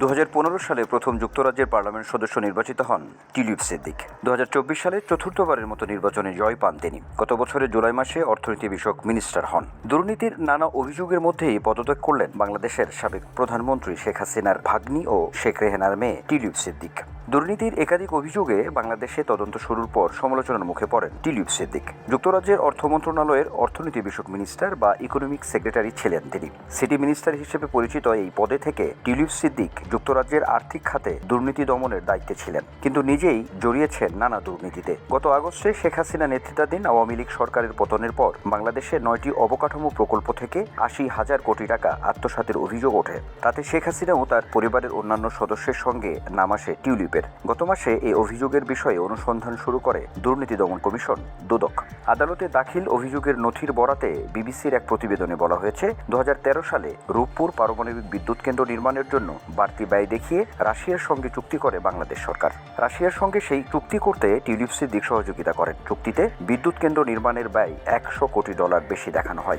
দু হাজার পনেরো সালে প্রথম যুক্তরাজ্যের পার্লামেন্ট সদস্য নির্বাচিত হন টিলিপ সিদ্দিক। দু হাজার চব্বিশ সালে চতুর্থবারের মতো নির্বাচনে জয় পান তিনি। গত বছরের জুলাই মাসে অর্থনীতি বিষয়ক মিনিস্টার হন। দুর্নীতির নানা অভিযোগের মধ্যেই পদত্যাগ করলেন বাংলাদেশের সাবেক প্রধানমন্ত্রী শেখ হাসিনার ভাগ্নি ও শেখ রেহেনার মেয়ে টিলিপ সিদ্দিক। দুর্নীতির একাধিক অভিযোগে বাংলাদেশে তদন্ত শুরুর পর সমালোচনার মুখে পড়েন টিলিপ সিদ্দিক। যুক্তরাজ্যের অর্থ মন্ত্রণালয়ের অর্থনীতি বিষয়ক মিনিস্টার বা ইকোনমিক সেক্রেটারি ছিলেন তিনি। সিটি মিনিস্টার হিসেবে পরিচিত এই পদে থেকে টিলিপ সিদ্দিক যুক্তরাজ্যের আর্থিক খাতে দুর্নীতি দমনের দায়িত্বে ছিলেন, কিন্তু নিজেই জড়িয়েছেন নানা দুর্নীতিতে। গত আগস্টে শেখ হাসিনা নেতৃত্বাধীন আওয়ামী লীগ সরকারের পতনের পর বাংলাদেশে নয়টি অবকাঠামো প্রকল্প থেকে আশি হাজার কোটি টাকা আত্মসাতের অভিযোগ ওঠে। তাতে শেখ হাসিনা ও তার পরিবারের অন্যান্য সদস্যের সঙ্গে নাম আসে টিউলিপের। গত মাসে এই অভিযোগের বিষয়ে অনুসন্ধান শুরু করে দুর্নীতি দমন কমিশন, দুদক। আদালতে দাখিল অভিযোগের নথির বরাতে বিবিসির এক প্রতিবেদনে বলা হয়েছে, দু হাজার তেরো সালে রূপপুর পারমাণবিক বিদ্যুৎ কেন্দ্র নির্মাণের জন্য বাড়তি ব্যয় দেখিয়ে রাশিয়ার সঙ্গে চুক্তি করে বাংলাদেশ সরকার। রাশিয়ার সঙ্গে সেই চুক্তি করতে টিউলিপ দিক সহযোগিতা করেন। চুক্তিতে বিদ্যুৎ কেন্দ্র নির্মাণের ব্যয় একশো কোটি ডলার বেশি দেখানো হয়।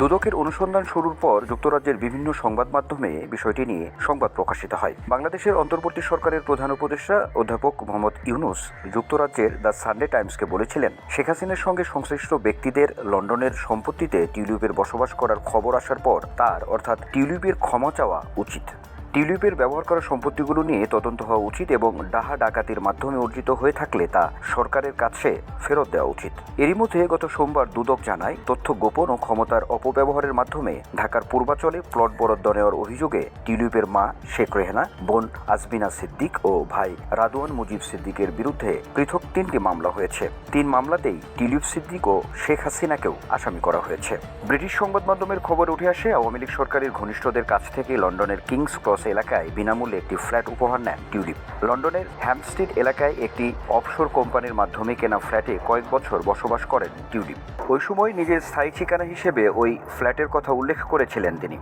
দুদকের অনুসন্ধান শুরুর পর যুক্তরাজ্যের বিভিন্ন সংবাদ মাধ্যমে বিষয়টি নিয়ে সংবাদ প্রকাশিত হয়। বাংলাদেশের অন্তর্বর্তী সরকারের প্রধান উপদেষ্টা অধ্যাপক মোহাম্মদ ইউনুস যুক্তরাজ্যের দ্য সানডে টাইমসকে বলেছিলেন, শেখ হাসিনের সঙ্গে সংশ্লিষ্ট ব্যক্তিদের লন্ডনের সম্পত্তিতে টিউলিপের বসবাস করার খবর আসার পর তার, অর্থাৎ টিউলিপের ক্ষমা চাওয়া উচিত। টিউলিপের ব্যবহার করা সম্পত্তিগুলো নিয়ে তদন্ত হওয়া উচিত এবং ডাহা ডাকাতির মাধ্যমে অর্জিত হয়ে থাকলে তা সরকারের কাছে ফেরত দেওয়া উচিত। এরই মধ্যে গত সোমবার দুদক জানায়, তথ্য গোপন ও ক্ষমতার অপব্যবহারের মাধ্যমে ঢাকার পূর্বাচলে প্লট বরাদ্দ নেওয়ার অভিযোগে টিউলিপের মা শেখ রেহনা, বোন আজমিনা সিদ্দিক ও ভাই রাদওয়ান মুজিব সিদ্দিকের বিরুদ্ধে পৃথক তিনটি মামলা হয়েছে। তিন মামলাতেই টিউলিপ সিদ্দিক ও শেখ হাসিনাকেও আসামি করা হয়েছে। ব্রিটিশ সংবাদ মাধ্যমের খবর উঠে আসে, আওয়ামী লীগ সরকারের ঘনিষ্ঠদের কাছ থেকে লন্ডনের কিংস ক্রস এলাকায় বিনামূল্যে একটি ফ্ল্যাট উপহার নেন টিউলিপ। লন্ডনের হ্যামস্ট্রিট এলাকায় একটি অফশোর কোম্পানির মাধ্যমে কেনা ফ্ল্যাটে কয়েক বছর বসবাস করেন টিউলিপ। ওই সময় নিজের স্থায়ী ঠিকানা হিসেবে ওই ফ্ল্যাটের কথা উল্লেখ করেছিলেন তিনি।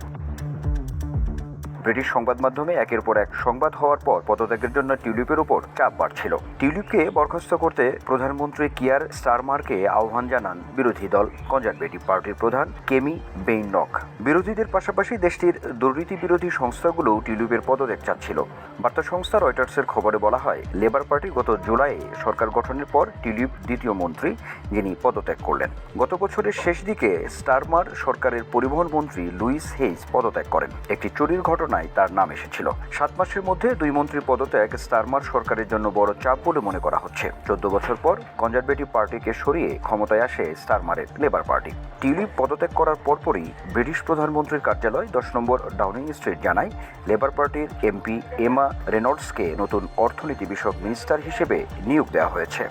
ব্রিটিশ সংবাদ মাধ্যমে একের পর এক সংবাদ হওয়ার পর পদত্যাগের জন্য টিউলিপের উপর চাপ বাড়ছিল। টিউলিপকে বরখাস্ত করতে প্রধানমন্ত্রী কিয়ার স্টারমারকে আহ্বান জানান বিরোধী দল। কনজারভেটিভ পার্টির প্রধান কেমি বেইনক। বিরোধীদের পাশাপাশি দেশটির দুর্নীতি বিরোধী সংস্থাগুলো টিউলিপের পদত্যাগ চাচ্ছিল। বার্তা সংস্থা রয়টার্সের খবরে বলা হয়, লেবার পার্টি গত জুলাইয়ে সরকার গঠনের পর টিউলিপ দ্বিতীয় মন্ত্রী যিনি পদত্যাগ করলেন। গত বছরের শেষ দিকে স্টারমার সরকারের পরিবহন মন্ত্রী লুইস হেইস পদত্যাগ করেন। একটি চুরির ঘটনায় তার নাম এসেছিল। সাত মাসের মধ্যে দুই মন্ত্রী পদত্যাগ স্টারমার সরকারের জন্য বড় চাপ বলে মনে করা হচ্ছে। চোদ্দ বছর পর কনজারভেটিভ পার্টিকে সরিয়ে ক্ষমতায় আসে স্টারমারের লেবার পার্টি। টিউলিপ পদত্যাগ করার পরপরই ব্রিটিশ প্রধানমন্ত্রীর কার্যালয় দশ নম্বর ডাউনিং স্ট্রিট জানায়, লেবার পার্টির এমপি এমা রেনল্ডসকে নতুন অর্থনীতি বিষয়ক মিনিস্টার হিসেবে নিয়োগ দেওয়া হয়েছে।